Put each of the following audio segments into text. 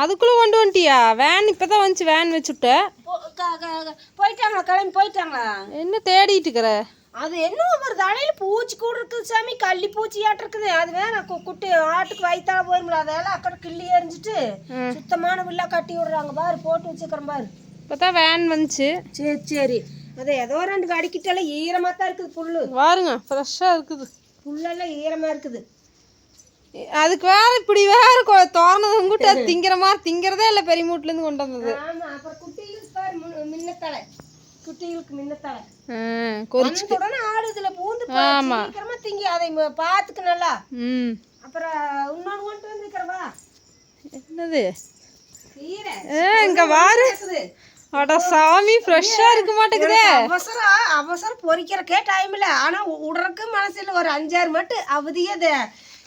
அதுக்குள்ளே கொண்டு வந்துட்டியா? வேன் இப்போ தான் வந்துச்சு வேன் வச்சுட்ட. போயிட்டாங்களா கிளம்பி போயிட்டாங்களா? என்ன தேடிட்டு இருக்கிற? அது என்ன ஒரு தலையில பூச்சி கூட இருக்குது சாமி கள்ளி பூச்சியாட்டு இருக்குது. அது வேற குட்டி ஆட்டுக்கு வயித்தால போயிருமில்ல அதெல்லாம் அக்கறை கிள்ளி எறிஞ்சிட்டு சுத்தமான வில்லா கட்டி விடுறாங்க பாரு போட்டு வச்சுக்கிறேன் பாரு. தான் வேன் வந்துச்சு. சரி சரி. அது ஏதோ ரெண்டு கடிக்கிட்டால ஈரமா தான் இருக்குது புல்லு. பாருங்க ஃப்ரெஷ்ஷாக இருக்குது. புல்லெல்லாம் ஈரமா இருக்குது. அதுக்கு வேற இப்படி வேற கொ- தோரணம் கூட்டு அது திங்கிற மாதிரி திங்கிறதே இல்லை பெரிய மூட்டிலேருந்து கொண்டு வந்தது. குட்டிகளுக்கு முன்னத்தலை கொறிச்சு உடனே ஆடு இதுல பூந்து ஆமா. சீக்கிரமா திங்கி அதை பாத்துக்க நல்லா. ம். அப்புறம் இன்னொன்னு கொண்டு வந்துக்கிறவா என்னது? இங்க வாரு. அட சாமி இருக்க மாட்டேங்குதே. அவசரம் அவசரம் பொறிக்கிறக்கே டைம் இல்லை. ஆனா உடறக்கு மனசுல ஒரு அஞ்சாறு மட்டும் அவதியே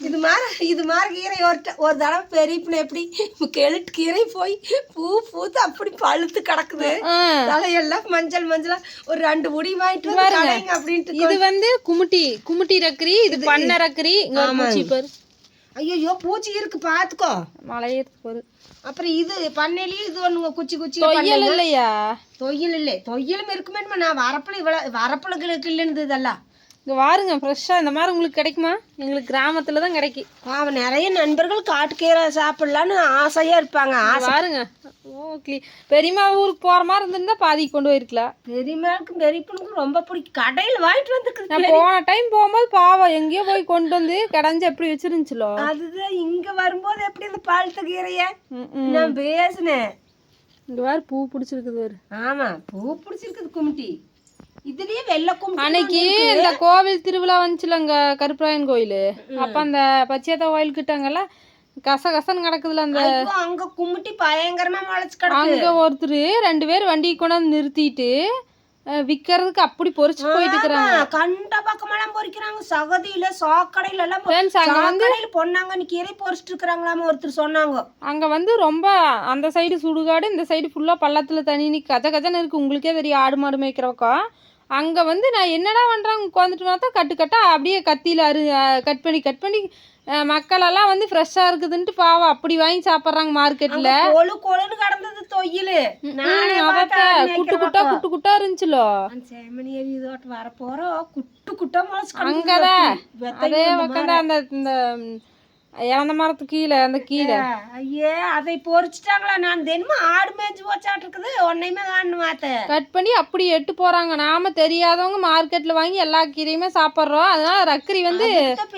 இது மாதிரி இது மாதிரி கீரை ஒரு ட- ஒரு தடவை பெரியப்பின எப்படி கெளுட்டு கீரை போய் பூ பூத்து அப்படி பழுத்து கிடக்குது. தலையெல்லாம் மஞ்சள் மஞ்சளா ஒரு ரெண்டு முடி வாங்கிட்டு வந்து அப்படின்ட்டு இது வந்து குமுட்டி குமுட்டி ரக்கரி இது பண்ண ரக்கரி ஐயோ பூச்சி இருக்கு பாத்துக்கோ. மலையேறது பாரு அப்புறம் இது பண்ணையிலயும் இது ஒண்ணுங்க குச்சி குச்சி தொய்யல் இல்லையா? தொய்யல் இல்லை. தொய்யலும் இருக்குமே நான் வரப்புல இவ்வளவு வரப்புல இல்லைன்னு இதெல்லாம். இங்க வாருங்க ஃப்ரெஷ்ஷாக இந்த மாதிரி உங்களுக்கு கிடைக்குமா? எங்களுக்கு கிராமத்துல தான் கிடைக்கி. அவன் நிறைய நண்பர்கள் காட்டுக்கீரை சாப்பிடலான்னு ஆசையா இருப்பாங்க. ஆசை பாருங்க ஓ க்ளீ. பெரியம்மா ஊருக்கு போற மாதிரி இருந்திருந்தா பாதி கொண்டு போயிருக்கலாம் பெரியம்மாவுக்கும் பெரியப்பனுக்கும் ரொம்ப பிடிக்கும். கடையில் வாங்கிட்டு வந்துருக்குது நான் போன டைம் போகும்போது பாவம் எங்கேயோ போய் கொண்டு வந்து கிடஞ்சு எப்படி வச்சிருந்துச்சுலோ? அதுதான் இங்க வரும்போது எப்படி இந்த பழுத்த கீரைய. நான் பேசினேன். இங்க வேறு பூ பிடிச்சிருக்குது பாரு. ஆமா பூ பிடிச்சிருக்குது கும்டி இதுலயே வெள்ளை கும்டி அன்னைக்கு இந்த கோவில் திருவிழா வந்துச்சுல அங்க கருப்பராயன் கோயில். அப்ப அந்த பச்சையத்த கோயில் கிட்டங்கெல்லாம் கச கசன்னு கிடக்குதுல அந்த அங்க கும்மிட்டி பயங்கரமா முளைச்சு கிடக்கு. அங்க ஒருத்தர் ரெண்டு பேர் வண்டி கொண்டாந்து நிறுத்திட்டு விக்கறதுக்கு அப்படி பொறிச்சு போயிட்டு இருக்கிறாங்க ஆமா, கண்ட பக்கமெல்லாம் பொறிக்கிறாங்க. சகதியில சாக்கடையில எல்லாம் அங்க வந்து பொன்னாங்கன்னு கீரை பொறிச்சிட்டு இருக்கிறாங்களாம ஒருத்தர் சொன்னாங்க. அங்க வந்து ரொம்ப அந்த சைடு சுடுகாடு இந்த சைடு ஃபுல்லா பள்ளத்துல தண்ணி நீ கஜ கஜன்னு இருக்கு. உங்களுக்கே தெரியும் ஆடு மாடு மேய்க்கிற பக்கம் அங்க வந்து நான் என்னடா பண்றாங்க உட்காந்துட்டு பார்த்தா கட்டு கட்டா அப்படியே கத்தியில அரு கட் பண்ணி கட் பண்ணி அஹ், மக்கள் எல்லாம் வந்து ஃப்ரெஷ்ஷா இருக்குதுன்ட்டு பாவம். அப்படி வாங்கி சாப்பிட்றாங்க மார்க்கெட்ல கொழு கொழுன்னு கடந்தது பார்த்தேன் குட்டு குட்டா குட்டு குட்டா இருந்துச்சுலோ. அந்த சேமனி ஏறி இதோட்டு வர போறோம் குட்டு குட்டா அங்கதான். அதே உட்காந்து அந்த இந்த இறந்த மரத்து கீழே அந்த கீழே. ஐயே அதை பொறிச்சிட்டாங்களா? நான் தினமும் ஆடு மேய்ஞ்சு போச்சாட்டு இருக்குது. ஒன்னையுமே காணு மாத்த கட் பண்ணி அப்படி எட்டு போறாங்க. நாம தெரியாதவங்க மார்க்கெட்ல வாங்கி எல்லா கீரையுமே சாப்பிட்றோம். அதனால ரக்கரி வந்து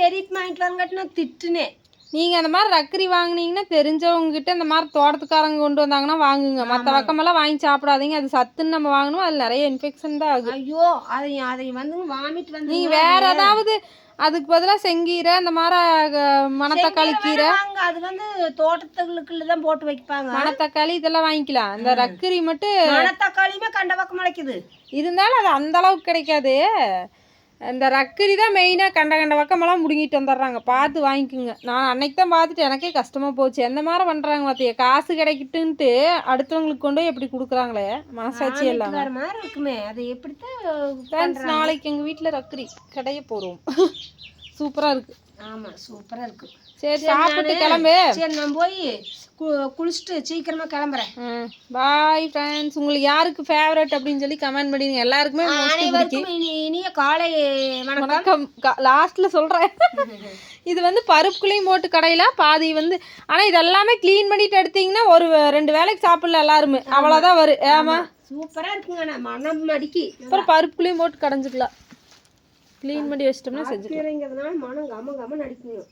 பெரிய வாங்கிட்டு வரங்காட்டி நான் திட்டுனேன். நீங்க அந்த மாதிரி ரக்கரி வாங்குனீங்கன்னா தெரிஞ்சவங்க கிட்ட இந்த மாதிரி தோட்டத்துக்காரங்க கொண்டு வந்தாங்கன்னா வாங்குங்க. மற்ற பக்கமெல்லாம் வாங்கி சாப்பிடாதீங்க. அது சத்துன்னு நம்ம வாங்கணும். அதுல நிறைய இன்ஃபெக்ஷன் தான் ஆகும் ஐயோ அதை அதை வந்து வாமிட்டு வந்து நீங்க வேற ஏதாவது அதுக்கு பதிலா செங்கீரை இந்த மாதிரி மணத்தக்காளி கீரை. அது வந்து தோட்டத்துக்குள்ள தான் போட்டு வைப்பாங்க. மணத்தக்காளி இதெல்லாம் வாங்கிக்கலாம். இந்த ரக்கரி மட்டும் மணத்தக்காளியுமே கண்ட பக்கம் முளைக்குது. இருந்தாலும் அது அந்த அளவுக்கு கிடைக்காது. இந்த ரக்கரி தான் மெயினாக கண்ட கண்ட பக்கமெல்லாம் முடுங்கிட்டு வந்துடுறாங்க. பார்த்து வாங்கிக்கோங்க. நான் அன்னைக்கு தான் பார்த்துட்டு எனக்கே கஷ்டமாக போச்சு. எந்த மாதிரி பண்ணுறாங்க பார்த்தியா காசு கிடைக்கட்டுன்ட்டு அடுத்தவங்களுக்கு கொண்டு போய் எப்படி கொடுக்குறாங்களே? மனசாட்சி எல்லாம் மாதிரி இருக்குமே. அது எப்படித்தான் ஃப்ரெண்ட்ஸ் நாளைக்கு எங்கள் வீட்டில் ரக்கரி கடைய போடுவோம். சூப்பராக இருக்குது ஆமா சூப்பரா இருக்கு. சரி சாப்பிட்டு கிளம்பு. சரி நான் போய் கு- குளிச்சுட்டு சீக்கிரமா கிளம்புறேன். பாய் ஃப்ரெண்ட்ஸ் உங்களுக்கு யாருக்கு ஃபேவரட் அப்படின்னு சொல்லி கமெண்ட் பண்ணிடுங்க எல்லாருக்குமே அனைவருக்கும் இனி- இனிய காலை வணக்கம். லாஸ்ட்ல சொல்றேன். இது வந்து பருப்புக்குள்ளேயும் போட்டு கடையில பாதி வந்து ஆனா இது எல்லாமே க்ளீன் பண்ணிட்டு எடுத்தீங்கன்னா ஒரு ரெண்டு வேளைக்கு சாப்பிடல எல்லாருமே. அவ்வளவுதான் வரும் ஏமா சூப்பரா இருக்குங்க. மனம் மடிக்கி. அப்புறம் பருப்புக்குள்ளேயும் போட்டு கடைஞ்சிக்கலாம். க்ளீன் பண்ணி வச்சிட்டோம்னா செஞ்சு கீரைங்கிறதுனால மனம் கம கம நடிக்குங்க